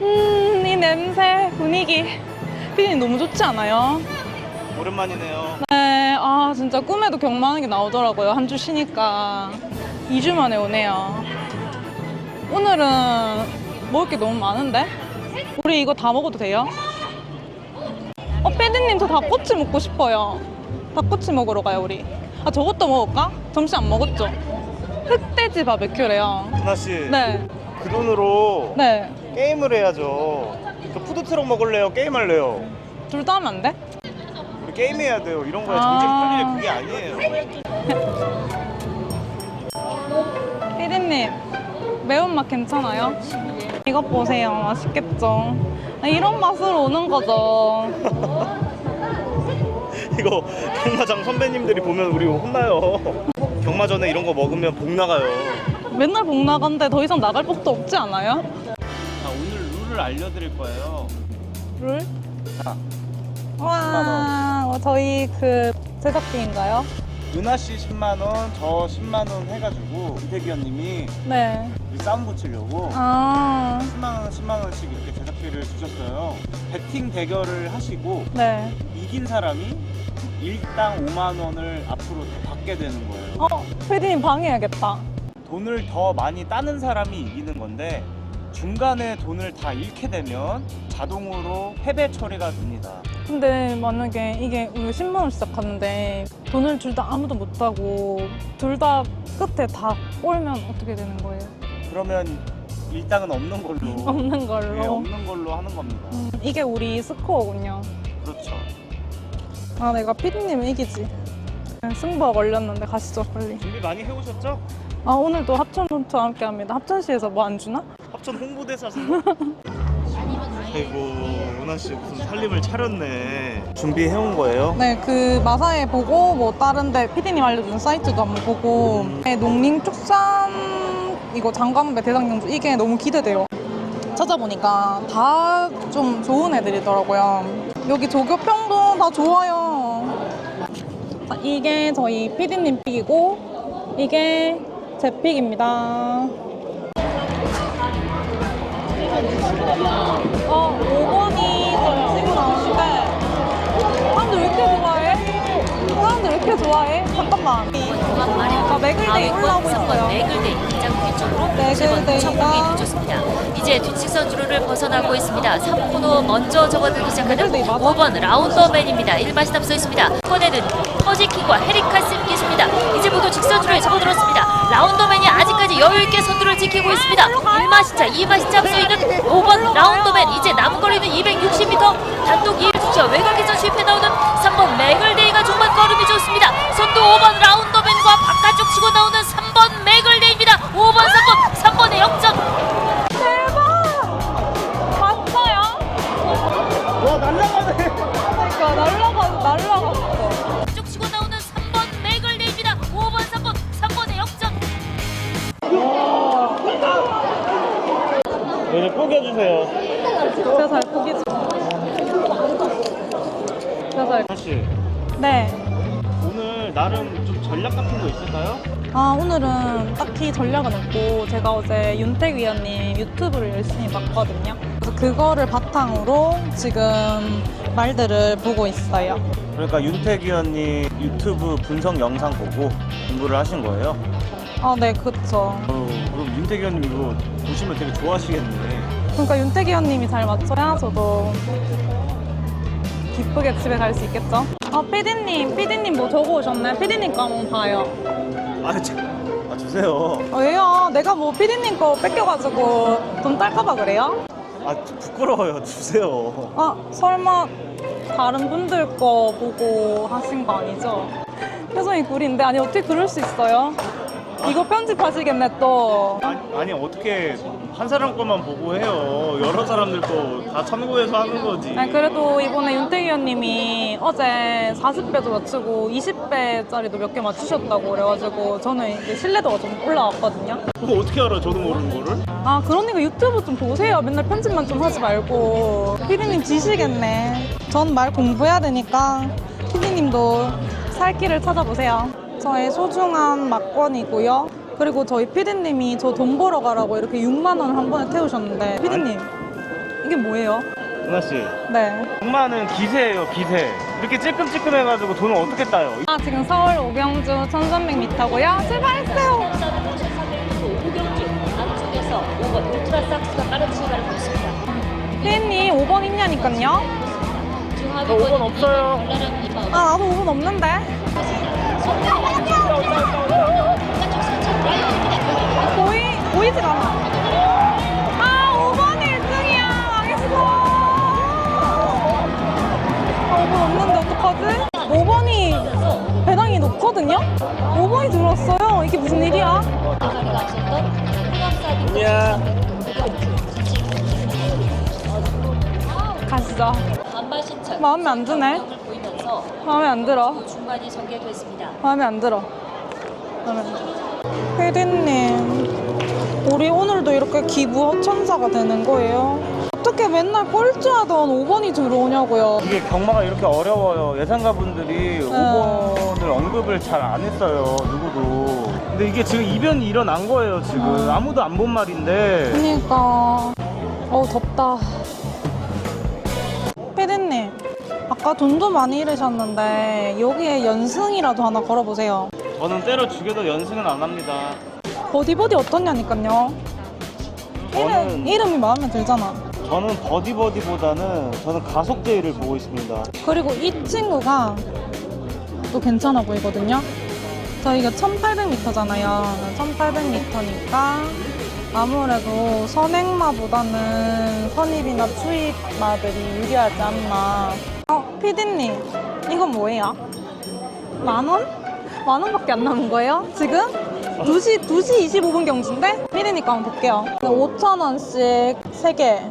음, 이 냄새, 분위기. 피디님 너무 좋지 않아요? 오랜만이네요. 네, 아, 진짜 꿈에도 경마하는 게 나오더라고요. 한 주 쉬니까. 2주 만에 오네요. 오늘은 먹을 게 너무 많은데? 우리 이거 다 먹어도 돼요? 어, 피디님 저 닭꼬치 먹고 싶어요. 닭꼬치 먹으러 가요, 우리. 아, 저것도 먹을까? 점심 안 먹었죠? 흑돼지 바베큐래요. 누나 씨, 네, 그 돈으로 네. 게임을 해야죠. 그 푸드트럭 먹을래요? 게임할래요? 둘 다 하면 안 돼? 우리 게임해야 돼요. 이런 거에 아. 정신 풀릴 그게 아니에요. 피디님 매운맛 괜찮아요? 이것 보세요 맛있겠죠? 아, 이런 맛으로 오는 거죠 이거 경마장 선배님들이 보면 우리 혼나요. 경마전에 이런 거 먹으면 복 나가요. 맨날 복 나간데 더 이상 나갈 법도 없지 않아요? 룰을 알려드릴 거예요. 룰? 자, 와 어, 저희 그 제작비인가요? 누나 씨 10만 원, 저 10만 원 해가지고 이태기현님이 네 우리 싸움 붙이려고 아, 10만 원, 10만 원씩 이렇게 제작비를 주셨어요. 배팅 대결을 하시고 네. 이긴 사람이 일당 5만 원을 앞으로 더 받게 되는 거예요. 어, 피디님 방해해야겠다. 돈을 더 많이 따는 사람이 이기는 건데 중간에 돈을 다 잃게 되면 자동으로 패배 처리가 됩니다. 근데 만약에 이게 우리 10만 원 시작하는데 돈을 둘 다 아무도 못 따고 둘 다 끝에 다 꼴면 어떻게 되는 거예요? 그러면 일당은 없는 걸로 없는 걸로. 예, 없는 걸로 하는 겁니다. 음, 이게 우리 스코어군요. 그렇죠. 아, 내가 피디님을 이기지. 승부가 걸렸는데 가시죠, 빨리. 준비 많이 해오셨죠? 아, 오늘도 합천론투와 함께 합니다. 합천시에서 뭐 안 주나? 합천 홍보대사신가? 아이고 은하 씨 무슨 살림을 차렸네. 준비해온 거예요? 네, 그 마사에 보고 뭐 다른데 피디님 알려준 사이트도 한번 보고 네, 농림 축산 이거 장관배 대상경주 이게 너무 기대돼요. 찾아보니까 다 좀 좋은 애들이더라고요. 여기 조교평도 다 좋아요. 자, 이게 저희 피디님 픽이고 이게 제 픽입니다. 어, 5번이 좀 치고 나오는데 사람들 왜 이렇게 좋아해? 사람들 왜 이렇게 좋아해? 잠깐만. 나 매글데이 올라오고 있어요. 매글데이 긴장 뒤쪽으로 매글데이가- 천공이 뒤졌습니다. 이제 뒤치선 주로를 벗어나고 있습니다. 3코너 먼저 접어들기 시작하는 매글데이 맞아? 5번 라운더맨입니다. 1마시 앞서 있습니다. 이번에는 터지킥과 헤리카스 기수입니다. 이제 모두 직선 주로에 접어들었습니다. 라운더맨이 아직까지 여유있게 선두를 지키고 있습니다. 1마 시차, 2마 시차 앞서 있는 5번 라운더맨 이제 남은 거리는 260m 단독 2위 주자 외곽에서 실패 나오는 3번 매글데이가 정말 걸음이 좋습니다. 선두 5번 라운더맨과 바깥쪽 치고 나오는 3번 매글데이입니다. 5번, 3번, 3번의 역전. 대박! 봤어요? 와 날라가네. 그러니까 날라가 날라갔 포기해주세요. 제가 잘 보기죠. 제가 잘. 사실 네. 오늘 나름 좀 전략 같은 거 있을까요? 아 오늘은 딱히 전략은 없고 제가 어제 윤택 위원님 유튜브를 열심히 봤거든요. 그래서 그거를 바탕으로 지금 말들을 보고 있어요. 그러니까 윤택 위원님 유튜브 분석 영상 보고 공부를 하신 거예요? 아 네 그쵸. 어, 그럼 윤택 위원님 이거 보시면 되게 좋아하시겠네. 그러니까 윤택 위원님이 잘 맞춰야 저도 기쁘게 집에 갈 수 있겠죠? 아 피디님, 피디님 뭐 적어 오셨네. 피디님 거 한번 봐요. 아, 참. 아 주세요. 아, 왜요? 내가 뭐 피디님 거 뺏겨가지고 돈 딸까봐 그래요? 아 부끄러워요. 주세요. 아 설마 다른 분들 거 보고 하신 거 아니죠? 표정이 구린데 아니 어떻게 그럴 수 있어요? 이거 편집하시겠네 또. 아니, 아니 어떻게 한 사람 것만 보고 해요. 여러 사람들 거다 참고해서 하는 거지. 아니 그래도 이번에 윤택 위원님이 어제 40배도 맞추고 20배짜리도 몇 개 맞추셨다고 그래가지고 저는 이제 신뢰도가 좀 올라왔거든요. 그거 어떻게 알아? 저도 모르는 거를? 아 그러니까 유튜브 좀 보세요. 맨날 편집만 좀 하지 말고. 피디님 지시겠네. 전 말 공부해야 되니까 피디님도 살 길을 찾아보세요. 저의 소중한 막권이고요. 그리고 저희 피디님이 저 돈 벌어 가라고 이렇게 6만 원한 번에 태우셨는데 피디님 이게 뭐예요? 은하 씨, 네. 악마는 기세예요, 기세. 이렇게 찔끔찔끔해가지고 돈을 어떻게 따요? 아, 지금 서울 오경주 1300m고요. 출발했어요. 사는 1,400m 오경주 안쪽에서 5번 울트라 삭스가 빠른 출발을 보였습니다. 피디님 5번 있냐니까요? 저 5번 없어요. 아, 나도 5번 없는데. 보이, 보이질 않아. 아, 5번이 1등이야. 망했어. 아, 5번 없는데 어떡하지? 5번이 배당이 높거든요? 5번이 들어왔어요. 이게 무슨 일이야? 가시죠. 반발 마음에 안 드네. 을 보이면서 마음에 안 들어. 중반이 전개됐습니다. 마음에 안 들어. 마음에 안 들어. 피디님, 우리 오늘도 이렇게 기부 천사가 되는 거예요? 어떻게 맨날 꼴찌하던 5번이 들어오냐고요? 이게 경마가 이렇게 어려워요. 예상가 분들이 5번을 언급을 잘 안 했어요. 누구도. 근데 이게 지금 이변이 일어난 거예요. 지금 아무도 안 본 말인데. 그러니까 어우 덥다. 아까 돈도 많이 잃으셨는데 여기에 연승이라도 하나 걸어보세요. 저는 때려 죽여도 연승은 안 합니다. 버디버디 어떠냐니까요. 이름, 저는 이름이 마음에 들잖아. 저는 버디버디보다는 저는 가속제의를 보고 있습니다. 그리고 이 친구가 또 괜찮아 보이거든요. 저희가 1800m잖아요. 1800m니까 아무래도 선행마보다는 선입이나 추입마들이 유리하지 않나. 어, 피디님, 이건 뭐예요? 만 원? 만 원밖에 안 남은 거예요? 지금? 2시, 2시 25분 경주인데? 피디니까 한번 볼게요. 5,000원씩 3개.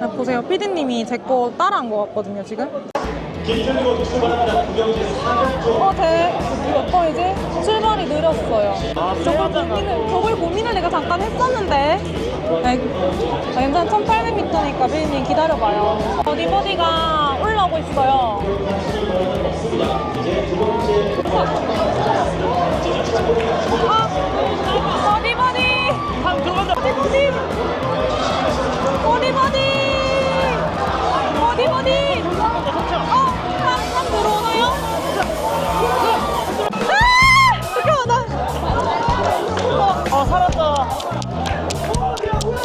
아, 보세요. 피디님이 제 거 따라한 것 같거든요, 지금. 어, 대, 어, 이제 출발이 느렸어요. 아, 저걸 고민을, 저걸 고민을 내가 잠깐 했었는데. 아이, 아, 괜찮아. 1800m니까 피디님 기다려봐요. 버디버디가 올라오고 있어요. 아, 버디버디! 버디버디! 버디버디! 버디버디!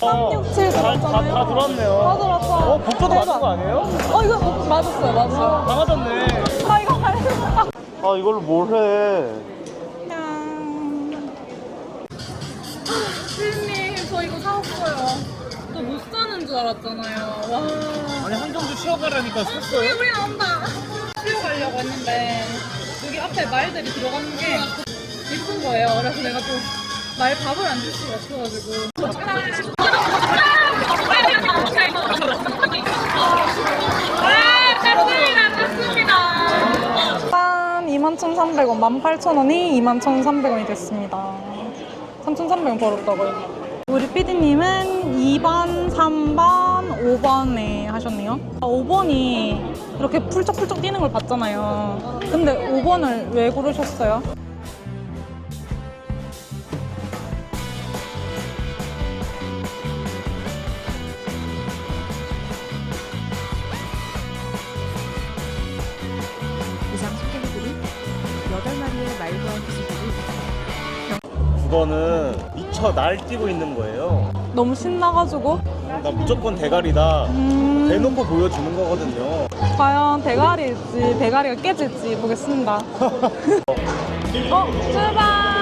3, 6, 7 다, 다, 들었잖아요. 다 들었네요. 다 들었어. 어, 복조도 맞은 거 아니에요? 어, 이거 뭐- 맞았어요, 맞았어요. 다 맞았네. 아, 이거 가야 아, 이걸로 뭘 해. 아, 선생님, 저 이거 사왔어요. 또 못 사는 줄 알았잖아요. 와. 아니, 한정주 쉬어가라니까 어, 소리, 소리 나온다. 수요 가려고 했는데, 여기 앞에 말들이 들어가는 게 예쁜 거예요. 그래서 내가 또 말 밥을 안 줄 수가 없어가지고. 짠! 21,300원, 18,000원이 21,300원이 됐습니다. 3,300원 벌었다고요. 우리 PD님은 2번, 3번, 5번에 하셨네요. 5번이 이렇게 풀쩍풀쩍 뛰는 걸 봤잖아요. 근데 5번을 왜 고르셨어요? 9번은 미쳐 날뛰고 있는 거예요. 너무 신나가지고 나 무조건 대가리다. 음, 대놓고 보여주는 거거든요. 과연 대가리일지 대가리가 깨질지 보겠습니다. 어, 출발!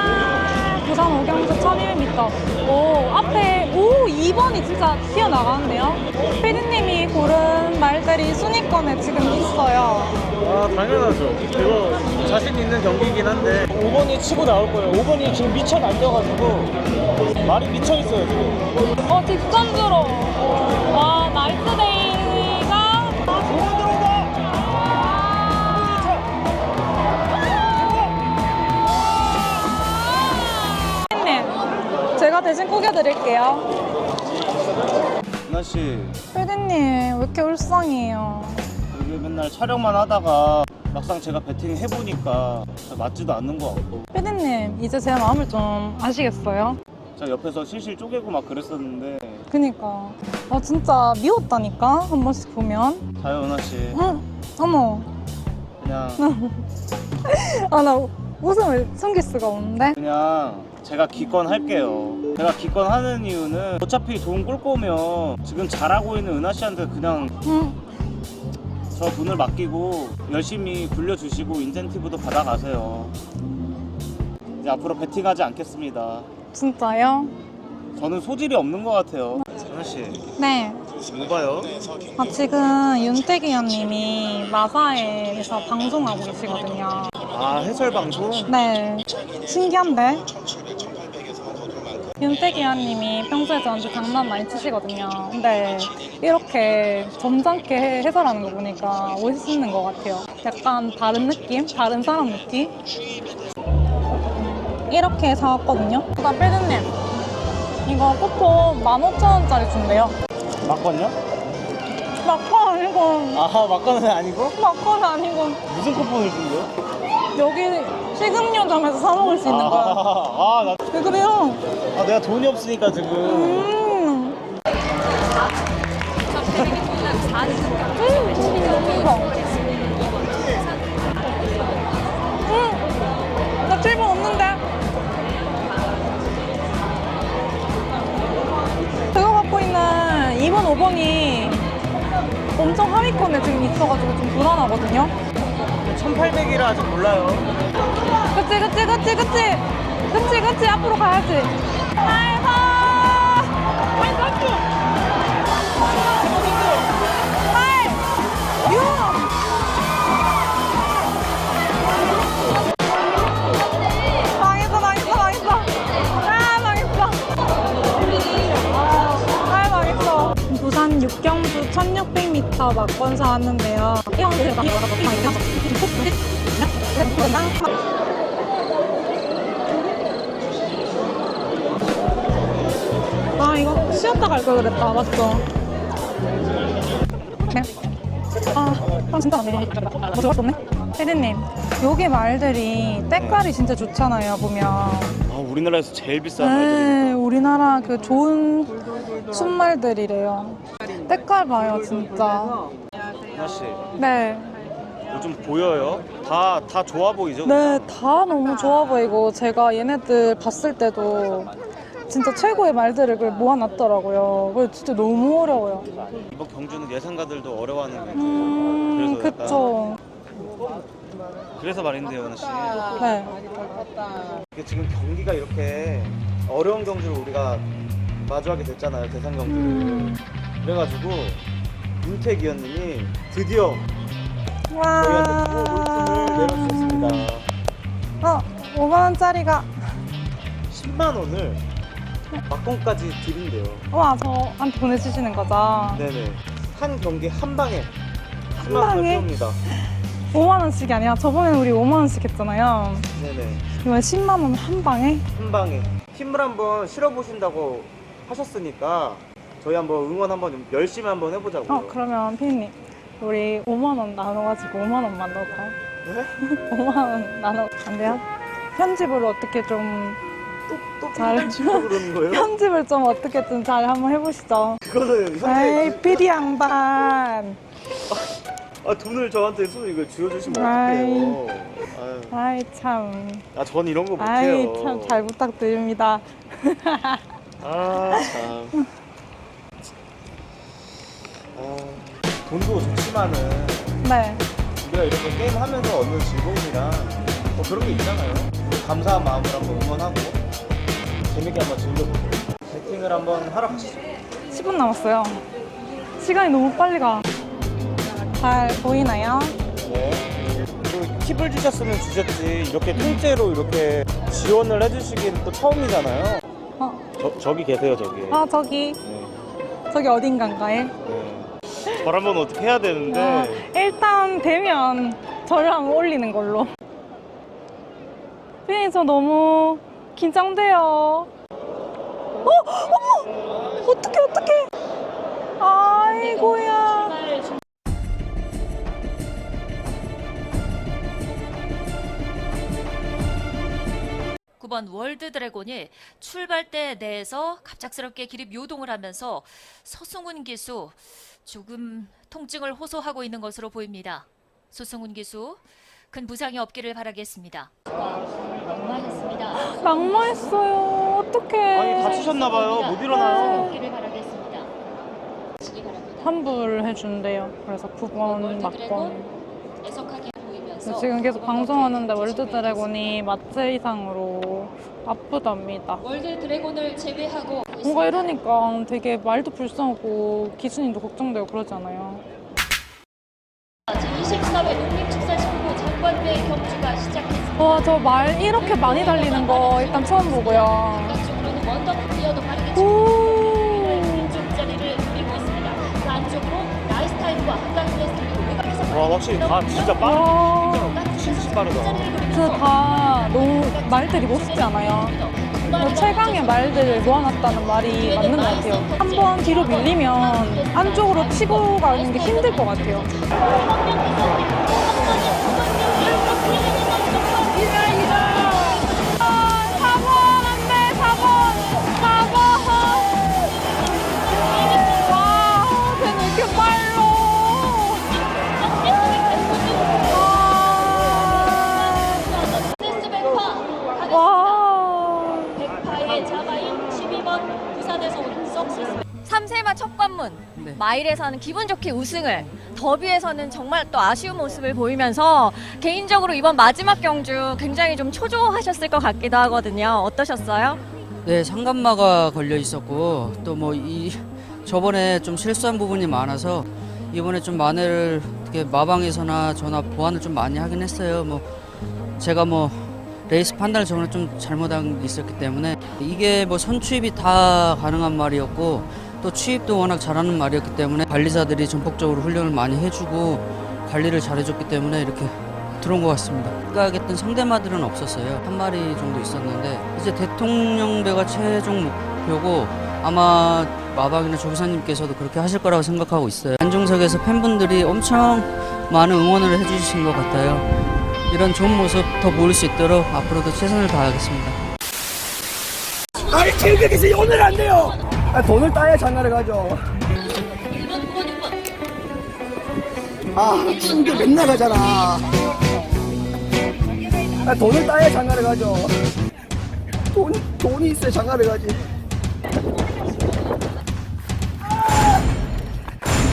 부산 오경주 1200m. 오, 앞에, 오, 2번이 진짜 튀어나가는데요? 피디님이 고른 말들이 순위권에 지금 있어요. 아, 당연하죠. 이거 자신 있는 경기이긴 한데 5번이 치고 나올 거예요. 5번이 지금 미쳐 날려가지고 말이 미쳐 있어요, 지금. 어, 뒷전주로. 와, 나이스 데이 드릴게요. 은하 씨, 피디님, 왜 이렇게 울상해요? 여기 맨날 촬영만 하다가 막상 제가 배팅 해보니까 잘 맞지도 않는 것 같고 피디님, 이제 제 마음을 좀 아시겠어요? 제가 옆에서 실실 쪼개고 막 그랬었는데 그니까. 아, 진짜 미웠다니까? 한 번씩 보면. 자요 은하 씨 응, 어머. 그냥 아, 나 웃음을 숨길 수가 없는데? 그냥 제가 기권 할게요. 제가 기권 하는 이유는 어차피 돈 오면 지금 잘하고 있는 은하 씨한테 그냥 응. 저 돈을 맡기고 열심히 굴려주시고 인센티브도 받아가세요. 이제 앞으로 베팅하지 않겠습니다. 진짜요? 저는 소질이 없는 것 같아요. 은하 씨, 네. 뭐 봐요? 아, 지금 윤태기 의원님이 마사에서 방송하고 계시거든요. 아 해설 방송? 네. 신기한데? 윤태기 의원님이 평소에 저한테 장난 많이 치시거든요. 근데 이렇게 점잖게 해- 해설하는 거 보니까 멋있는 것 같아요. 약간 다른 느낌? 다른 사람 느낌? 이렇게 사왔거든요. 그러니까 필드님, 이거 쿠폰 15,000원짜리 준대요. 막건요? 막건 아니고, 아 막건은 아니고 막건 아니고, 무슨 쿠폰을 준대요? 여기 식음료점에서 사 먹을 수 있는 거야. 아, 나, 왜 그래요? 아 내가 돈이 없으니까 지금 음. 음, 나 7번 없는데. 그거 갖고 있는 2번, 5번이 엄청 하위권에 지금 있어가지고 좀 불안하거든요. 1800이라 아직 몰라요. 그치, 그치, 그치, 그치. 그치, 그치. 앞으로 가야지. 아이고. 망했어, 망했어, 망했어. 아, 망했어. 아, 망했어. 부산 육경주 1600m 막권 사왔는데요. 아 쉬었다 갈 걸 그랬다 맞죠? 네. 아, 아 진짜 안 돼. 뭐 들어갈 수 없네. 혜리님, 여기 말들이 때깔이 진짜 좋잖아요 보면. 아 우리나라에서 제일 비싼 네, 말들이니까. 우리나라 그 좋은 순말들이래요. 때깔 봐요 진짜. 은하 씨, 네. 요즘 보여요? 다 다 좋아 보이죠? 네, 다 너무 좋아 보이고 제가 얘네들 봤을 때도 진짜 최고의 말들을 그걸 모아놨더라고요. 그래서 진짜 너무 어려워요. 이번 경주는 예상가들도 어려워하는 게 음, 그래서 약간- 그쵸. 그래서 말인데요, 은하 씨. 네. 이게 지금 경기가 이렇게 어려운 경주를 우리가 마주하게 됐잖아요, 대상 경주를. 음. 그래가지고 윤택 위원님이 드디어 저희한테. 내려주셨습니다. 어, 5만 원짜리가. 10만 원을 막공까지 드린대요. 와, 저한테 보내주시는 거죠? 네네. 한 경기 한 방에 한 10만 방에? 쏩니다. 5만 원씩이 아니라 저번에 우리 5만 원씩 했잖아요. 네네. 이번에 10만 원 한 방에? 한 방에 힘을 한번 실어 보신다고 하셨으니까 저희 한번 응원 한번 열심히 한번 해보자고요. 어, 그러면 피디님. 우리 5만 원 나눠가지고 5만 원만 넣을까요? 네? 5만 원 나눠, 안 돼요? 편집으로 어떻게 좀, 또 잘- 그러는 거예요? 편집을 좀 어떻게든 잘 한번 해보시죠. 그거는 현재 에이, 피디 양반. 아, 돈을 저한테 손 이거 쥐어주시면. 어떡해요. 아유. 아이, 참. 아, 전 이런 거 아이, 못해요. 참 잘 부탁드립니다. 아, 참. 아, 돈도 좋지만은 네. 우리가 이렇게 게임 하면서 얻는 즐거움이랑 뭐 그런 게 있잖아요. 감사한 마음으로 한번 응원하고 재밌게 한번 즐겨보고 배팅을 한번 하러 가시죠. 10분 남았어요. 시간이 너무 빨리 가. 잘 보이나요? 네. 그 팁을 주셨으면 주셨지 이렇게 통째로 이렇게 지원을 해주시긴 또 처음이잖아요. 어, 저, 저기 계세요 저기. 아, 저기, 네. 저기 어딘가인가에? 네. 저를 한번 어떻게 해야 되는데 아, 일단 되면 저를 한번 올리는 걸로. 피디님, 저 너무 긴장돼요. 어, 어머! 어떡해, 어떡해! 아이고야. 9번 월드 드래곤이 출발대 내에서 갑작스럽게 기립 요동을 하면서 서승훈 기수 조금 통증을 호소하고 있는 것으로 보입니다. 소승훈 기수 큰 부상이 없기를 바라겠습니다. 낙마했어요. 어떡해. 아니 다치셨나봐요. 못 일어나요. 없기를 바라겠습니다. 시기 바랍니다. 환불해 준대요. 그래서 9번 맞건. 애석하게 보이면서 근데 지금 계속 방송하는데 월드 드래곤이 마체 이상으로 아프답니다. 월드 드래곤을 제외하고 뭔가 이러니까 되게 말도 불쌍하고 기준님도 걱정되고 그러잖아요. 와, 저 말 이렇게 많이 달리는 거 일단 처음 보고요. 원더풀 빠르게 오. 있습니다. 그 안쪽으로 한강 와 확실히 다 진짜 빠르. 와, 진짜 빠르다. 진짜 다 너무 말들이 멋있지 않아요? 뭐 최강의 말들을 모아놨다는 말이 맞는 것 같아요. 한 번 뒤로 밀리면 안쪽으로 치고 가는 게 힘들 것 같아요. 3세마 첫 관문. 마일에서는 기분 좋게 우승을 더비에서는 정말 또 아쉬운 모습을 보이면서 개인적으로 이번 마지막 경주 굉장히 좀 초조하셨을 것 같기도 하거든요. 어떠셨어요? 네, 상간마가 걸려 있었고 또 뭐 이 저번에 좀 실수한 부분이 많아서 이번에 좀 만회를 어떻게 마방에서나 저나 보완을 좀 많이 하긴 했어요. 뭐 제가 뭐 레이스 판단을 저번에 좀 잘못한 게 있었기 때문에 이게 뭐 선추입이 다 가능한 말이었고 또 추입도 워낙 잘하는 말이었기 때문에 관리자들이 전폭적으로 훈련을 많이 해주고 관리를 잘해줬기 때문에 이렇게 들어온 것 같습니다. 생각했던 상대마들은 없었어요. 한 마리 정도 있었는데 이제 대통령배가 최종 목표고 아마 마방이나 조기사님께서도 그렇게 하실 거라고 생각하고 있어요. 안중석에서 팬분들이 엄청 많은 응원을 해주신 것 같아요. 이런 좋은 모습 더 보일 수 있도록 앞으로도 최선을 다하겠습니다. 아니 체육회계에서 오늘 안 돼요. 아, 돈을 따야 장가를 가죠. 1번 9번 6번 아 충격 맨날 가잖아. 아, 돈을 따야 장가를 가죠. 돈 돈이 있어야 장가를 가지.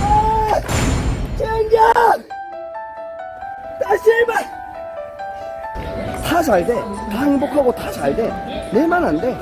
아, 젠장! 다시 해봐. 다 잘 돼. 다 행복하고 다 잘 돼. 내만 안 돼.